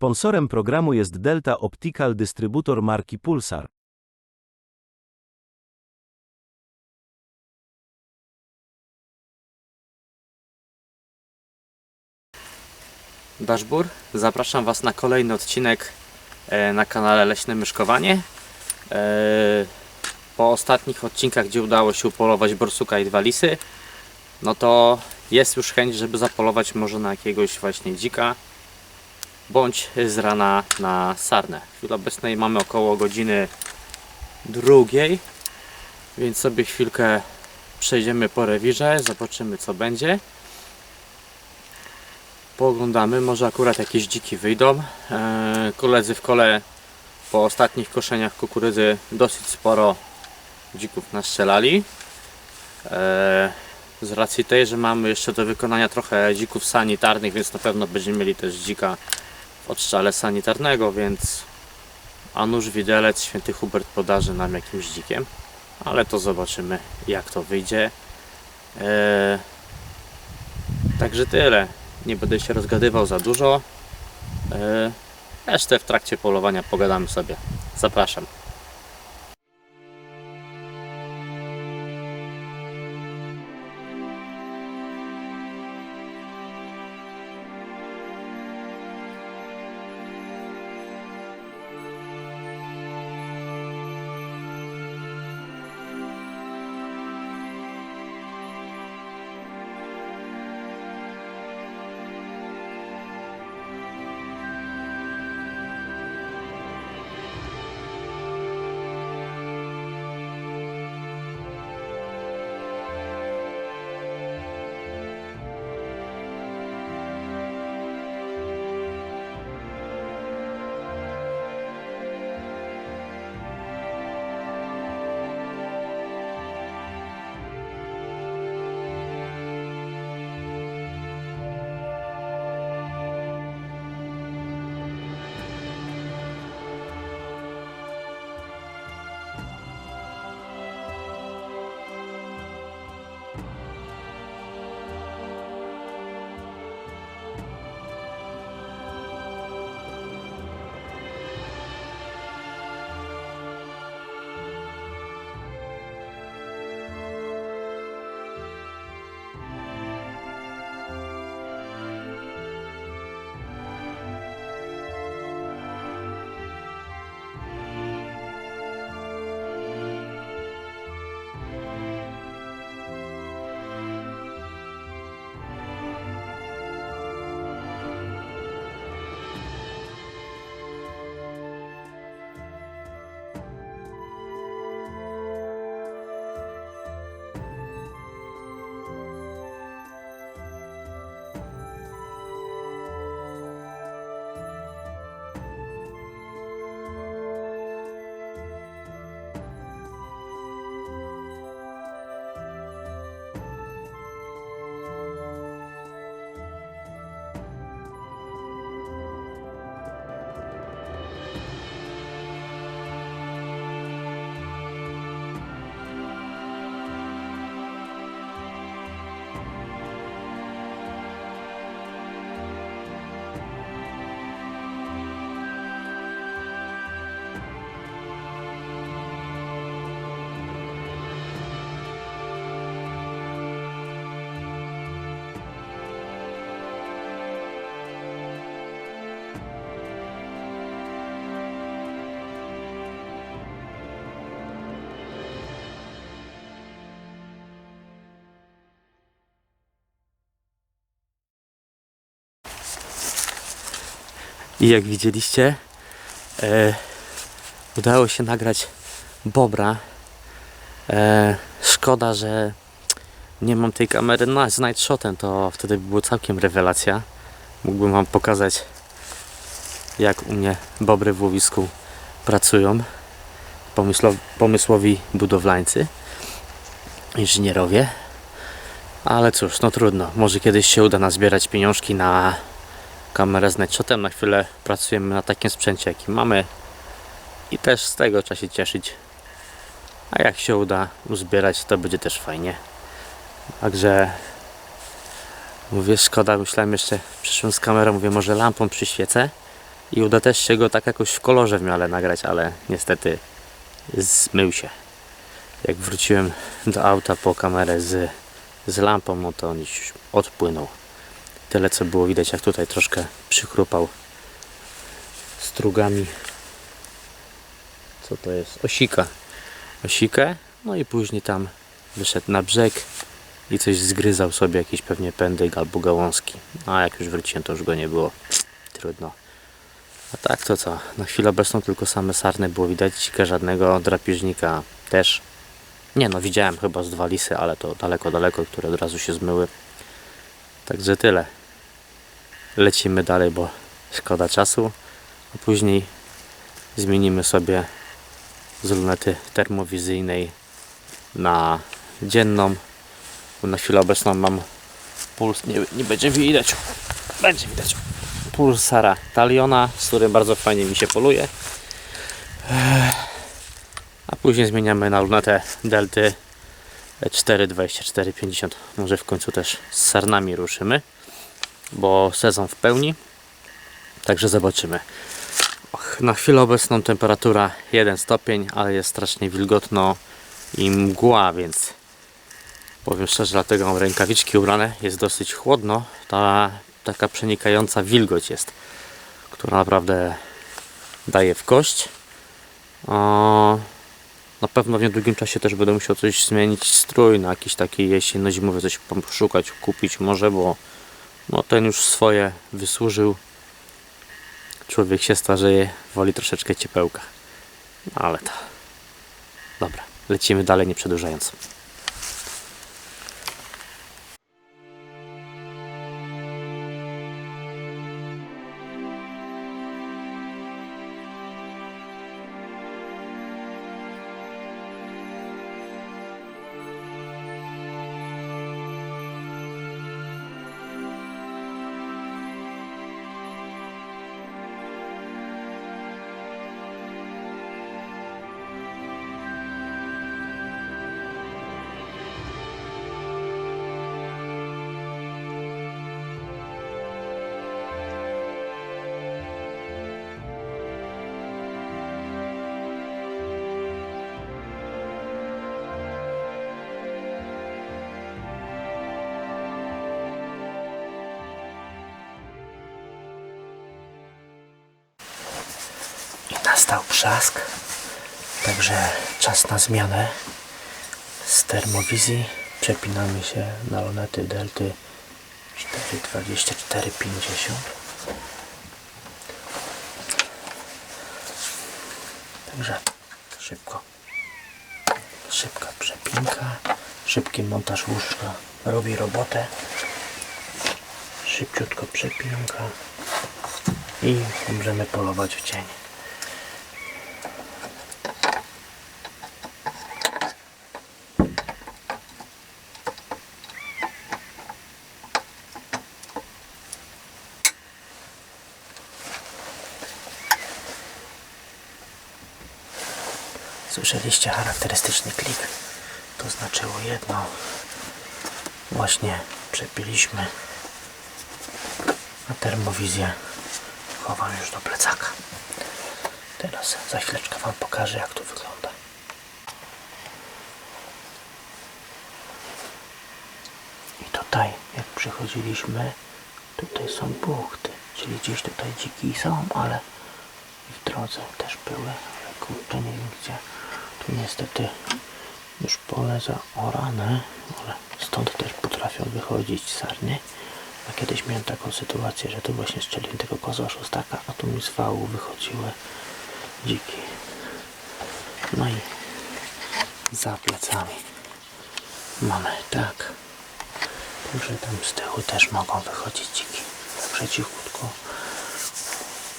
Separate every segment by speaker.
Speaker 1: Sponsorem programu jest Delta Optical, dystrybutor marki Pulsar.
Speaker 2: Daszbur. Zapraszam Was na kolejny odcinek e, na kanale Leśne Myszkowanie. E, Po ostatnich odcinkach, gdzie udało się upolować borsuka i dwa lisy, no to jest już chęć, żeby zapolować może na jakiegoś właśnie dzika, bądź z rana na sarnę. W chwili obecnej mamy około godziny drugiej, więc sobie chwilkę przejdziemy po rewirze, zobaczymy co będzie pooglądamy, może akurat jakieś dziki wyjdą. Eee, koledzy w kole po ostatnich koszeniach kukurydzy dosyć sporo dzików nastrzelali. Eee, z racji tej, że mamy jeszcze do wykonania trochę dzików sanitarnych, więc na pewno będziemy mieli też dzika w odstrzale sanitarnego, więc a widelec święty Hubert podarzy nam jakimś dzikiem. Ale to zobaczymy jak to wyjdzie. Eee, Także tyle. Nie będę się rozgadywał za dużo. Yy, Resztę w trakcie polowania pogadamy sobie. Zapraszam. I jak widzieliście, e, udało się nagrać bobra. E, szkoda, że nie mam tej kamery na, z night shotem, to wtedy by było całkiem rewelacja. Mógłbym Wam pokazać, jak u mnie bobry w łowisku pracują. Pomysło, pomysłowi budowlańcy, inżynierowie. Ale cóż, no trudno. Może kiedyś się uda nazbierać pieniążki na kamerę z nightshotem. Na chwilę pracujemy na takim sprzęcie, jaki mamy i też z tego trzeba się cieszyć. A jak się uda uzbierać, to będzie też fajnie. Także mówię, szkoda, myślałem jeszcze, przyszłem z kamerą, mówię, może lampą przyświecę, I uda też się go tak jakoś w kolorze w miarę nagrać, ale niestety zmył się. Jak wróciłem do auta po kamerę z, z lampą, no to on już odpłynął. Tyle co było widać, jak tutaj troszkę przykropał strugami. Co to jest? Osika. Osikę, no i później tam wyszedł na brzeg i coś zgryzał sobie, jakiś pewnie pędyk albo gałązki. A jak już wróciłem, to już go nie było. Trudno. A tak to co? Na chwilę obecną tylko same sarny było widać, dzika żadnego drapieżnika też. Nie no, widziałem chyba z dwa lisy, ale to daleko, daleko, które od razu się zmyły. Także tyle. Lecimy dalej, bo szkoda czasu. A później zmienimy sobie z lunety termowizyjnej na dzienną. Na chwilę obecną mam puls, nie, nie będzie widać, będzie widać pulsara Taliona, z którym bardzo fajnie mi się poluje. A później zmieniamy na lunetę Delty 42450. Może w końcu też z sarnami ruszymy, bo sezon w pełni. Także zobaczymy. Och, na chwilę obecną temperatura 1 stopień, ale jest strasznie wilgotno i mgła, więc powiem szczerze, dlatego mam rękawiczki ubrane. Jest dosyć chłodno. Ta taka przenikająca wilgoć jest, która naprawdę daje w kość. O, na pewno w niedługim czasie też będę musiał coś zmienić strój na jakiś taki jesienno-zimowy, coś poszukać, kupić może, bo no ten już swoje wysłużył. Człowiek się starzeje, woli troszeczkę ciepełka. No, ale to... Dobra, lecimy dalej, nie przedłużając. I nastał przask. Także czas na zmianę. Z termowizji przepinamy się na lunety Delty 42450. Także szybko. Szybka przepinka. Szybki montaż łóżka robi robotę. Szybciutko przepinka i możemy polować w cień. Słyszeliście charakterystyczny klik. To znaczyło jedno. Właśnie przepiliśmy. A termowizję chowam już do plecaka. Teraz za chwileczkę Wam pokażę jak to wygląda. I tutaj jak przechodziliśmy, tutaj są buchty, czyli gdzieś tutaj dziki są, ale w drodze też były, ale kurczę nie wiem gdzie. Tu niestety już pole zaorane, ale stąd też potrafią wychodzić sarny. A kiedyś miałem taką sytuację, że tu właśnie strzeliłem tego kozła szóstaka, a tu mi z wału wychodziły dziki. No i za plecami mamy tak. Także tam z tyłu też mogą wychodzić dziki. Cichutko.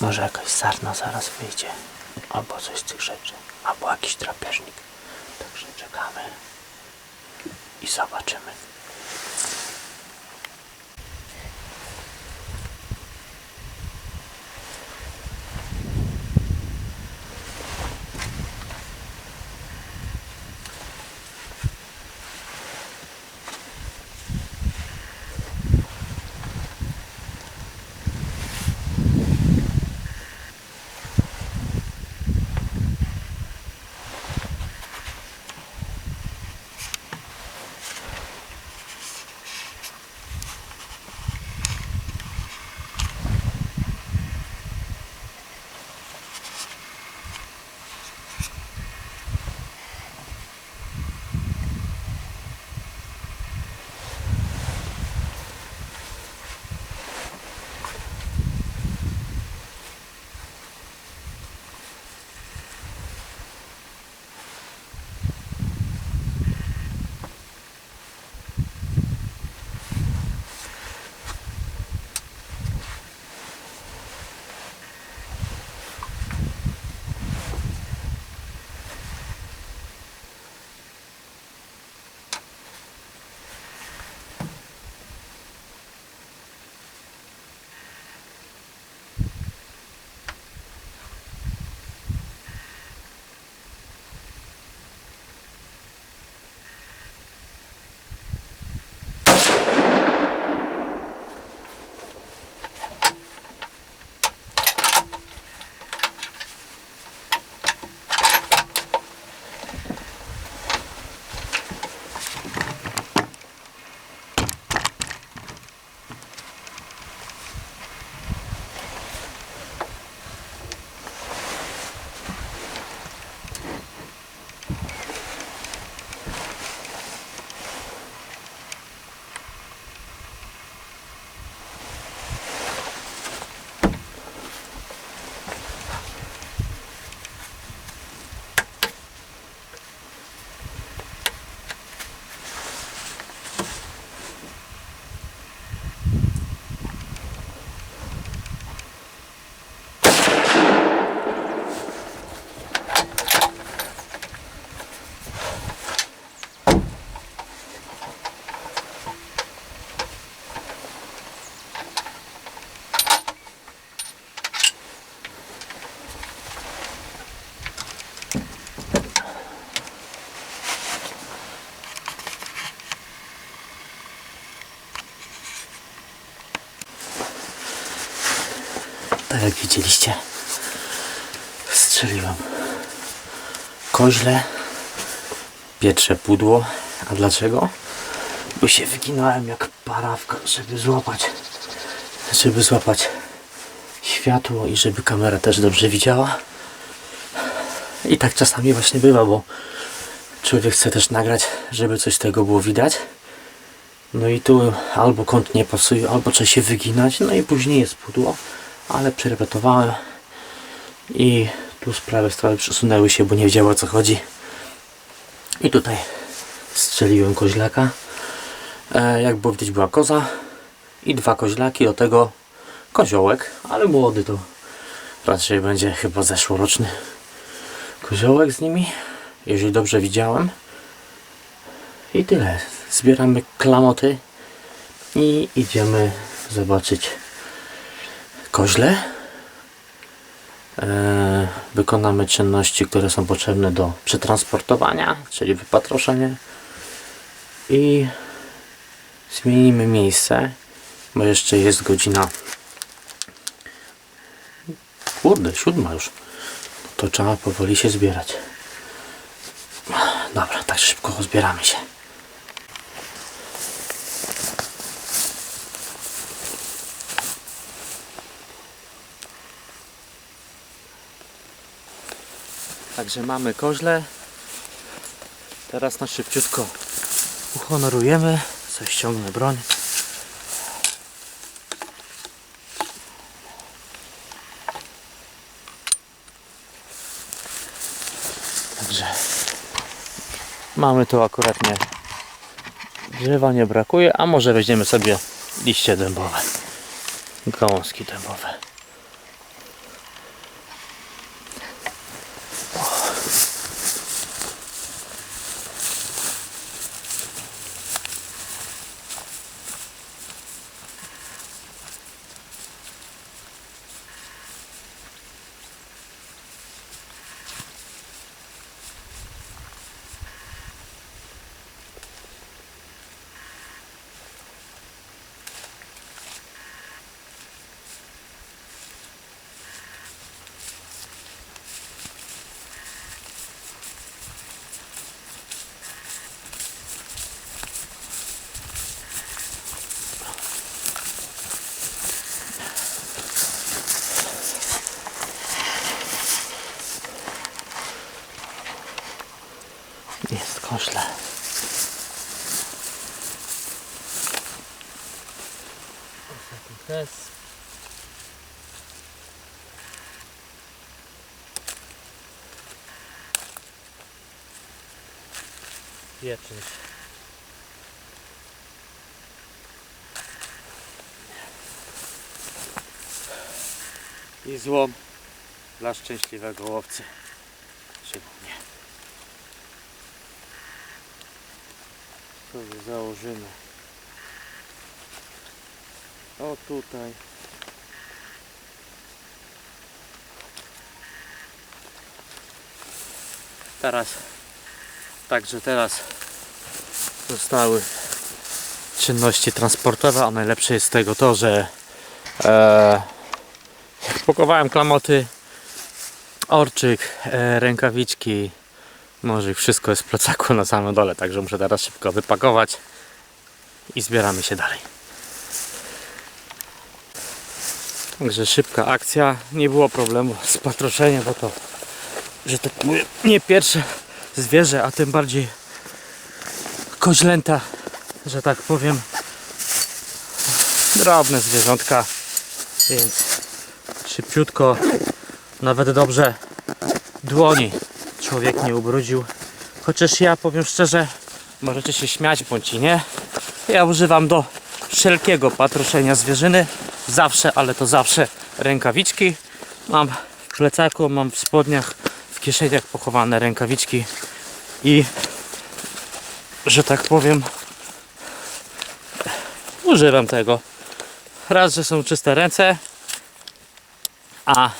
Speaker 2: Może jakaś sarna zaraz wyjdzie. Albo coś z tych rzeczy. Albo jakiś drapieżnik. Także czekamy i zobaczymy. Jak widzieliście, strzeliłem koźle, pietrze pudło. A dlaczego? Bo się wyginałem jak parawka, żeby złapać, żeby złapać światło i żeby kamera też dobrze widziała. I tak czasami właśnie bywa, bo człowiek chce też nagrać, żeby coś z tego było widać. No i tu albo kąt nie pasuje, albo trzeba się wyginać, no i później jest pudło, ale przerepetowałem i tu sprawy sprawy przesunęły się, bo nie wiedział o co chodzi. I tutaj strzeliłem koźlaka. E, jak było widać była koza i dwa koźlaki, do tego koziołek, ale młody to raczej będzie chyba zeszłoroczny koziołek z nimi, jeżeli dobrze widziałem. I tyle. Zbieramy klamoty i idziemy zobaczyć koźle. E, wykonamy czynności, które są potrzebne do przetransportowania, czyli wypatroszenie. I zmienimy miejsce, bo jeszcze jest godzina. Kurde, siódma już. To trzeba powoli się zbierać. Dobra, tak szybko zbieramy się Także mamy koźle. Teraz na szybciutko uhonorujemy. Coś ściągnę broń. Także mamy tu akurat nie drzewa nie brakuje, a może weźmiemy sobie liście dębowe. Gałązki dębowe. I złom dla szczęśliwego łowcy. Szczególnie. sobie założymy. O tutaj. Teraz. Także teraz zostały czynności transportowe a najlepsze jest z tego to, że e, jak pakowałem klamoty orczyk, e, rękawiczki Nożyk, wszystko jest w plecaku na samym dole, także muszę teraz szybko wypakować i zbieramy się dalej. Także szybka akcja, nie było problemu z patroszeniem, bo to, że tak mówię, nie pierwsze zwierzę, a tym bardziej koźlęta, że tak powiem, drobne zwierzątka, więc szybciutko, nawet dobrze dłoni człowiek nie ubrudził. Chociaż ja powiem szczerze, możecie się śmiać bądź nie. Ja używam do wszelkiego patroszenia zwierzyny. Zawsze, ale to zawsze rękawiczki. Mam w plecaku, mam w spodniach, w kieszeniach pochowane rękawiczki i że tak powiem używam tego. Raz, że są czyste ręce, a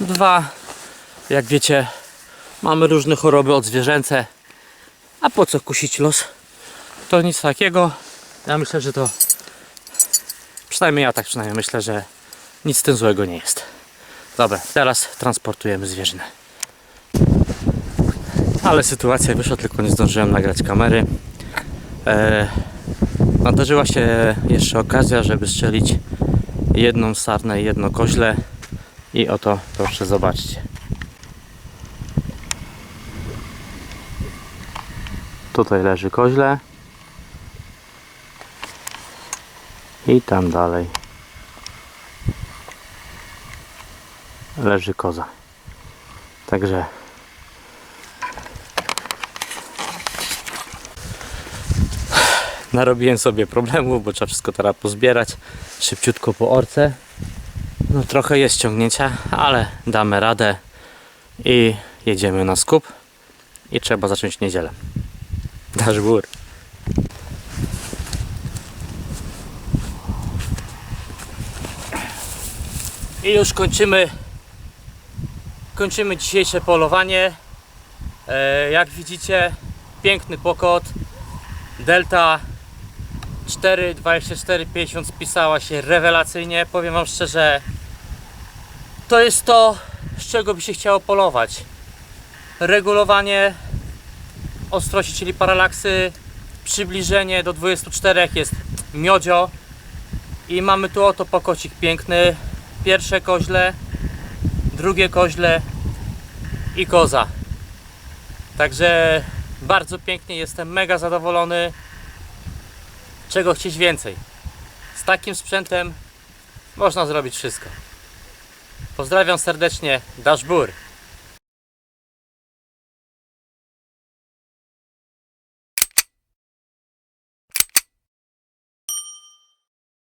Speaker 2: dwa, jak wiecie, Mamy różne choroby odzwierzęce. A po co kusić los? To nic takiego. Ja myślę, że to. Przynajmniej ja tak przynajmniej myślę, że nic z tym złego nie jest. Dobra, teraz transportujemy zwierzynę. Ale sytuacja wyszła, tylko nie zdążyłem nagrać kamery. E, nadarzyła się jeszcze okazja, żeby strzelić jedną sarnę i jedno koźle. I oto proszę zobaczcie. Tutaj leży koźle. I tam dalej leży koza. Także narobiłem sobie problemów, bo trzeba wszystko teraz pozbierać szybciutko po orce. No trochę jest ciągnięcia, ale damy radę i jedziemy na skup i trzeba zacząć niedzielę. Dasz gór. I już kończymy kończymy dzisiejsze polowanie. E, jak widzicie, piękny pokot. Delta 4 24 50 spisała się rewelacyjnie. Powiem wam szczerze, to jest to, z czego by się chciało polować. Regulowanie ostrości, czyli paralaksy, przybliżenie do 24 jest miodzio i mamy tu oto pokocik piękny. Pierwsze koźle, drugie koźle i koza. Także bardzo pięknie, jestem mega zadowolony. Czego chcieć więcej? Z takim sprzętem można zrobić wszystko. Pozdrawiam serdecznie, Dashbur.